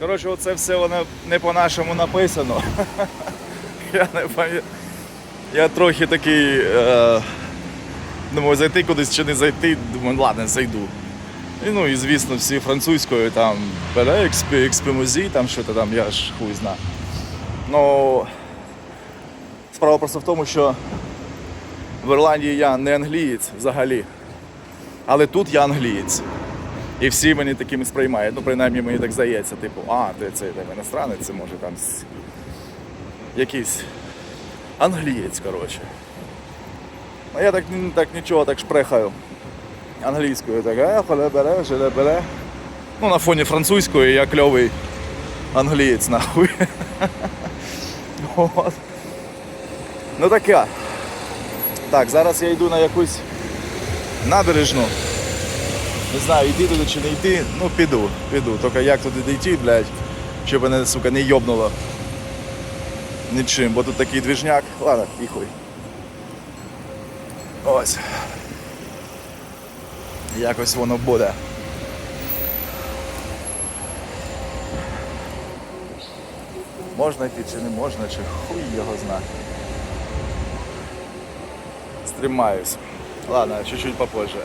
Коротше, оце все воно не по-нашому написано. Я не пам'ятаю. Я трохи такий. Е... Думаю, зайти кудись чи не зайти. Думаю, ладно, зайду. І, ну і звісно, всі французькою там експімузі, там що то там, я ж хуй зна. Ну справа просто в тому, що в Ірландії я не англієць взагалі. Але тут я англієць. І всі мені такими сприймають. Ну, принаймні мені так здається, типу, а, ти там іностранець, це може там якийсь англієць, коротше. А я так, так нічого так шпрехаю англійською, так, е, холе бере, жиле бере. Ну, на фоні французької я кльовий англієць, нахуй. От. Ну таке. Так, зараз я йду на якусь набережну. Не знаю, йти туди чи не йти, ну піду, піду. Тільки як туди дійти, блядь, щоб мене, сука, не йобнуло. Нічим, бо тут такий двіжняк. Ладно, і. Ось. Якось воно буде. Можна йти чи не можна, чи хуй його знає. Стримаюсь. Ладно, чуть-чуть попозже.